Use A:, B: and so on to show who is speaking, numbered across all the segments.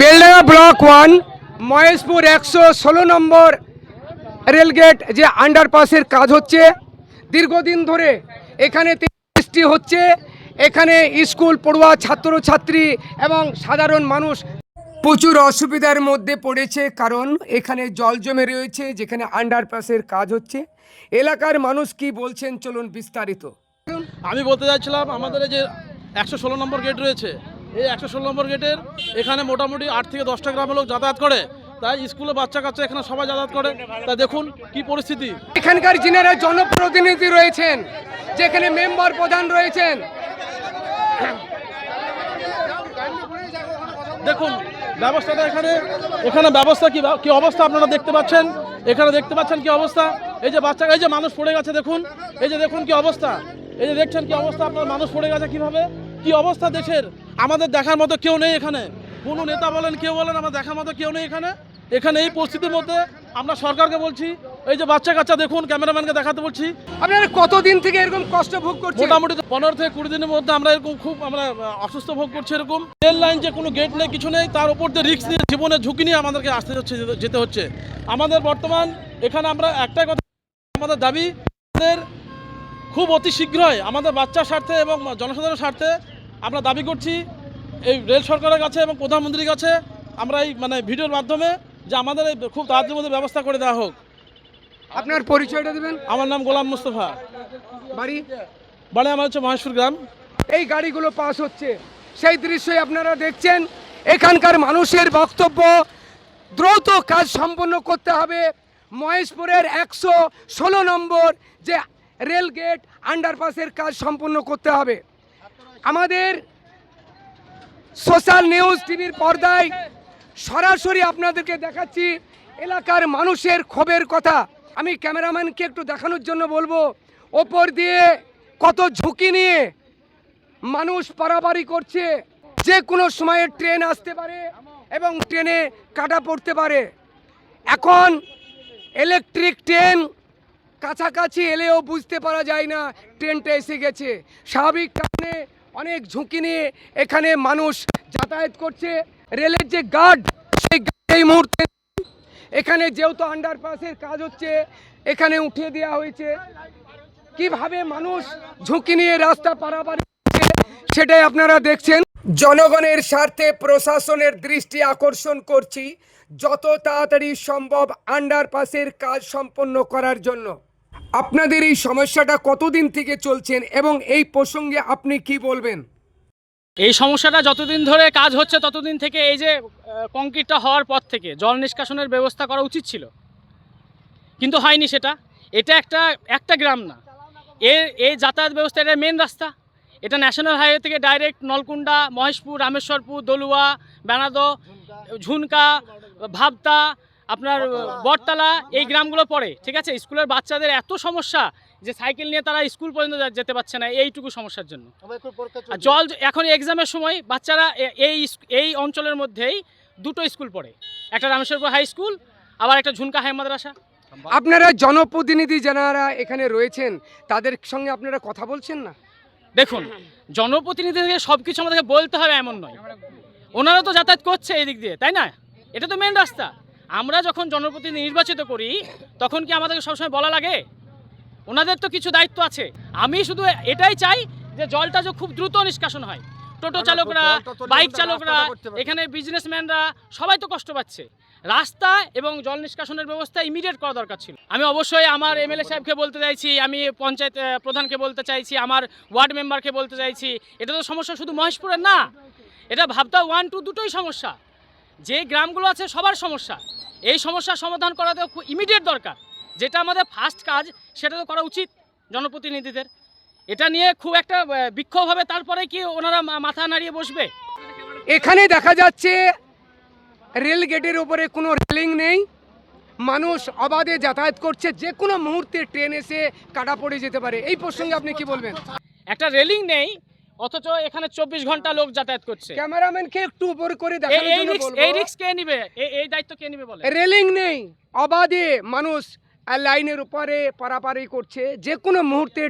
A: Beldanga block one, Maheshpur একশো ষোলো নম্বর rail gate যে আন্ডারপাসের কাজ হচ্ছে। দীর্ঘদিন ধরে এখানে বৃষ্টি হচ্ছে। এখানে স্কুল, পড়ুয়া, ছাত্রছাত্রী এবং সাধারণ মানুষ প্রচুর অসুবিধার মধ্যে পড়েছে কারণ এখানে জল জমে রয়েছে, যেখানে আন্ডারপাসের কাজ হচ্ছে। এলাকার মানুষ কি বলছেন চলুন বিস্তারিত।
B: আমি বলতে চাইছিলাম, আমাদের যে একশো ষোলো নম্বর গেট রয়েছে এই একশো ষোলো নম্বর গেটের এখানে মোটামুটি আট থেকে দশটা গ্রামের লোক যাতায়াত করে। তাই স্কুলে বাচ্চা কাচ্চা এখানে সবাই যাতায়াত করে। তা দেখুন কি পরিস্থিতি।
A: এখানকার যিনারা জনপ্রতিনিধি রয়েছেন যেখানে মেম্বার প্রধান রয়েছেন
B: দেখুন ব্যবস্থাটা এখানে এখানে ব্যবস্থা কি কি অবস্থা আপনারা দেখতে পাচ্ছেন? এখানে দেখতে পাচ্ছেন কি অবস্থা? এই যে বাচ্চা এই যে মানুষ পড়ে গেছে দেখুন এই যে দেখুন কি অবস্থা। এই যে দেখছেন কি অবস্থা আপনার মানুষ পড়ে গেছে কীভাবে? কি অবস্থা দেশের? আমাদের দেখার মতো কেউ নেই এখানে। কোনো নেতা বলেন কেউ বলেন আমার দেখার মতো কেউ নেই এখানে। এখানে এই পরিস্থিতির মধ্যে আমরা সরকারকে বলছি এই যে বাচ্চা কাচ্চা দেখুন ক্যামেরাম্যানকে দেখাতে বলছি।
A: আপনারা কতদিন থেকে এরকম কষ্ট ভোগ করছি
B: মোটামুটি পনেরো থেকে কুড়ি দিনের মধ্যে আমরা এরকম খুব আমরা অসুস্থ ভোগ করছি এরকম। রেল লাইন যে কোনো গেট নেই কিছু নেই তার উপর দিয়ে রিস্ক নিয়ে জীবনের ঝুঁকি নিয়ে আমাদেরকে আসতে হচ্ছে যেতে- যেতে হচ্ছে। আমাদের বর্তমান এখানে আমরা একটাই কথা আমাদের দাবি আমাদের খুব অতি শীঘ্রই আমাদের বাচ্চার স্বার্থে এবং জনসাধারণের স্বার্থে আমরা দাবি করছি এই রেল সরকারের কাছে এবং প্রধানমন্ত্রীর কাছে আমরা এই মানে ভিডিওর মাধ্যমে যে আমাদের এই খুব তাড়াতাড়ির মধ্যে ব্যবস্থা করে দেওয়া হোক।
A: আপনার পরিচয়টা দেবেন?
B: আমার নাম গোলাম মুস্তফা।
A: বাড়ি?
B: বাড়ি আমার হচ্ছে মহেশপুর গ্রাম।
A: এই গাড়িগুলো পাস হচ্ছে। সেই দৃশ্যই আপনারা দেখছেন। এখানকার মানুষের বক্তব্য। দ্রুত কাজ সম্পন্ন করতে হবে। মহেশপুরের একশো ষোলো নম্বর যে রেল গেট আন্ডারপাসের কাজ সম্পন্ন করতে হবে। আমাদের সোশ্যাল নিউজ টিভির পর্দায় সরাসরি আপনাদেরকে দেখাচ্ছি এলাকার মানুষের ক্ষোভের কথা। আমি ক্যামেরাম্যানকে একটু দেখানোর জন্য বলব, ওপর দিয়ে কত ঝুঁকি নিয়ে মানুষ পারাপারি করছে। যে কোনো সময়ে ট্রেন আসতে পারে এবং ট্রেনে কাটা পড়তে পারে। এখন ইলেকট্রিক ট্রেন কাছাকাছি এলেও বুঝতে পারা যায় না, ট্রেনটা এসে গেছে। স্বাভাবিক কারণে অনেক ঝুঁকি নিয়ে এখানে মানুষ যাতায়াত করছে। রেলের যে গার্ড সেই এই মুহূর্তে এখানে যেহেতু আন্ডারপাসের কাজ হচ্ছে, এখানে উঠিয়ে দেওয়া হয়েছে। কীভাবে মানুষ ঝুঁকি নিয়ে রাস্তা পারাপারি সেটাই আপনারা দেখছেন। জনগণের স্বার্থে প্রশাসনের দৃষ্টি আকর্ষণ করছি, যত তাড়াতাড়ি সম্ভব আন্ডারপাসের কাজ সম্পন্ন করার জন্য। আপনাদের এই সমস্যাটা কতদিন থেকে চলছেন এবং এই প্রসঙ্গে আপনি কি বলবেন?
C: এই সমস্যাটা যতদিন ধরে কাজ হচ্ছে ততদিন থেকে এই যে কংক্রিটটা হওয়ার পর থেকে জল নিষ্কাশনের ব্যবস্থা করা উচিত ছিল। কিন্তু হয়নি সেটা। এটা একটা একটা গ্রাম না। এর এই যাতায়াত ব্যবস্থা এটা মেন রাস্তা। এটা ন্যাশনাল হাইওয়ে থেকে ডাইরেক্ট নলকুন্ডা মহেশপুর, রামেশ্বরপুর, দলুয়া, বেনাদো, ঝুনকা, ভাবতা আপনার বটতলা। এই গ্রামগুলো পড়ে ঠিক আছে? স্কুলের বাচ্চাদের এত সমস্যা যে সাইকেল নিয়ে তারা স্কুল পর্যন্ত যেতে পারছে না এইটুকু সমস্যার জন্য। জল এখন এক্সামের সময় বাচ্চারা এই এই অঞ্চলের মধ্যেই দুটো স্কুল পড়ে। একটা রামেশ্বরপুর হাই স্কুল আবার একটা ঝুনকা হাই মাদ্রাসা।
A: আপনারা জনপ্রতিনিধি যারা এখানে রয়েছেন তাদের সঙ্গে আপনারা কথা বলছেন না?
C: দেখুন জনপ্রতিনিধিকে সব কিছু আমাদেরকে বলতে হবে এমন নয়। ওনারা তো যাতায়াত করছে এই দিক দিয়ে তাই না? এটা তো মেন রাস্তা। আমরা যখন জনপ্রতিনিধি নির্বাচিত করি তখন কি আমাদেরকে সবসময় বলা লাগে? ওনাদের তো কিছু দায়িত্ব আছে। আমি শুধু এটাই চাই যে জলটা যে খুব দ্রুত নিষ্কাশন হয়। টোটো চালকরা বাইক চালকরা এখানে বিজনেসম্যানরা সবাই তো কষ্ট পাচ্ছে। রাস্তা এবং জল নিষ্কাশনের ব্যবস্থা ইমিডিয়েট করা দরকার ছিল। আমি অবশ্যই আমার এমএলএ সাহেবকে বলতে চাইছি আমি পঞ্চায়েত প্রধানকে বলতে চাইছি আমার ওয়ার্ড মেম্বারকে বলতে চাইছি। এটা তো সমস্যা শুধু মহেশপুরের না। এটা ভাবতা ওয়ান টু দুটোই সমস্যা। যে গ্রামগুলো আছে সবার সমস্যা। এই সমস্যার সমাধান করা তো ইমিডিয়েট দরকার। যেটা আমাদের ফার্স্ট কাজ সেটা তো করা উচিত জনপ্রতিনিধিদের। এটা নিয়ে খুব একটা বিক্ষোভ হবে তারপরে কি ওনারা মাথা নাড়িয়ে বসবে?
A: এখানে দেখা যাচ্ছে রেল গেটের উপরে কোনো রেলিং নেই। মানুষ অবাধে যাতায়াত করছে যে কোনো মুহূর্তে ট্রেন এসে কাটা পড়ে যেতে পারে। এই প্রসঙ্গে আপনি কি বলবেন?
C: একটা রেলিং নেই অথচ এখানে চব্বিশ ঘণ্টা লোক যাতায়াত করছে।
A: ক্যামেরাম্যানকে একটু উপর করে
C: এই- কে নিবে? এই- এই দায়িত্ব কে নিবে বলে?
A: রেলিং নেই। অবাধে মানুষ লাইনের উপরে পারাপারি করছে। যে কোনো মুহূর্তে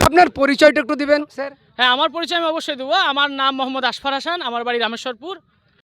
A: আপনার পরিচয়টা একটু দিবেন স্যার।
C: হ্যাঁ আমার পরিচয় আমি অবশ্যই দেবো। আমার নাম মোহাম্মদ আশফার হাসান আমার বাড়ি রামেশ্বরপুর।